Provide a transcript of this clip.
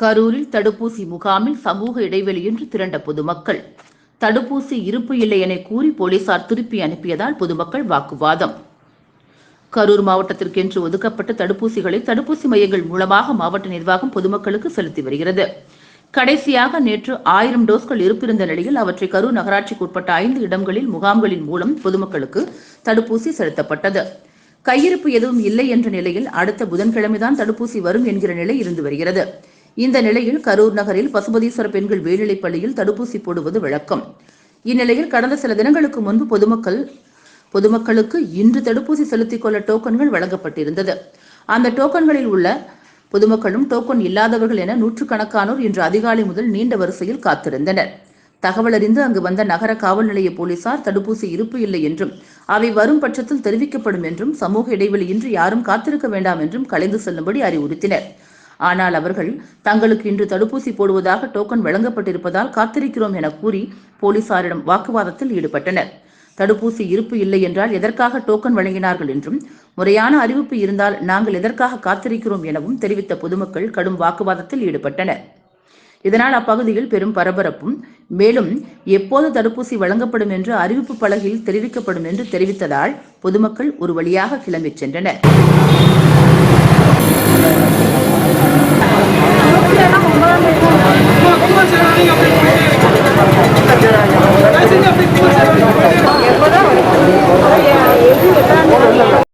கரூரில் தடுப்பூசி முகாமில் சமூக இடைவெளியின்றி திரண்ட பொதுமக்கள். தடுப்பூசி இருப்பு இல்லை என கூறி போலீசார் திருப்பி அனுப்பியதால் பொதுமக்கள் வாக்குவாதம். கரூர் மாவட்டத்திற்கென்று ஒதுக்கப்பட்ட தடுப்பூசிகளை தடுப்பூசி மையங்கள் மூலமாக மாவட்ட நிர்வாகம் பொதுமக்களுக்கு செலுத்தி வருகிறது. கடைசியாக நேற்று ஆயிரம் டோஸ்கள் இருப்பிருந்த நிலையில் அவற்றை கரூர் நகராட்சிக்கு உட்பட்ட ஐந்து இடங்களில் முகாம்களின் மூலம் பொதுமக்களுக்கு தடுப்பூசி செலுத்தப்பட்டது. கையிருப்பு எதுவும் இல்லை என்ற நிலையில் அடுத்த புதன்கிழமைதான் தடுப்பூசி வரும் என்கிற நிலை இருந்து வருகிறது. இந்த நிலையில் கரூர் நகரில் பசுபதீஸ்வர பெண்கள் மேல்நிலைப் பள்ளியில் தடுப்பூசி போடுவது வழக்கம். இந்நிலையில் கடந்த சில தினங்களுக்கு முன்பு பொதுமக்கள் பொதுமக்களுக்கு இன்று தடுப்பூசி செலுத்திக் கொள்ள டோக்கன்கள் வழங்கப்பட்டிருந்தது. அந்த டோக்கன்களில் உள்ள பொதுமக்களும் டோக்கன் இல்லாதவர்கள் என நூற்றுக்கணக்கானோர் இன்று அதிகாலை முதல் நீண்ட வரிசையில் காத்திருந்தனர். தகவல் அறிந்து அங்கு வந்த நகர காவல் நிலைய போலீசார் தடுப்பூசி இருப்பு இல்லை என்றும் அவை வரும் பட்சத்தில் தெரிவிக்கப்படும் என்றும் சமூக இடைவெளியின்றி யாரும் காத்திருக்க வேண்டாம் என்றும் கலைந்து செல்லும்படி அறிவுறுத்தினர். ஆனால் அவர்கள் தங்களுக்கு இன்று தடுப்பூசி போடுவதாக டோக்கன் வழங்கப்பட்டிருப்பதால் காத்திருக்கிறோம் என கூறி போலீசாரிடம் வாக்குவாதத்தில் ஈடுபட்டனர். தடுப்பூசி இருப்பு இல்லை என்றால் எதற்காக டோக்கன் வழங்கினார்கள் என்றும் முறையான அறிவிப்பு இருந்தால் நாங்கள் எதற்காக காத்திருக்கிறோம் எனவும் தெரிவித்த பொதுமக்கள் கடும் வாக்குவாதத்தில் ஈடுபட்டனர். இதனால் அப்பகுதியில் பெரும் பரபரப்பும் மேலும் எப்போது தடுப்பூசி வழங்கப்படும் என்று அறிவிப்பு பலகையில் தெரிவிக்கப்படும் என்று தெரிவித்ததால் பொதுமக்கள் ஒரு வழியாக கிளம்பிச் சென்றனர்.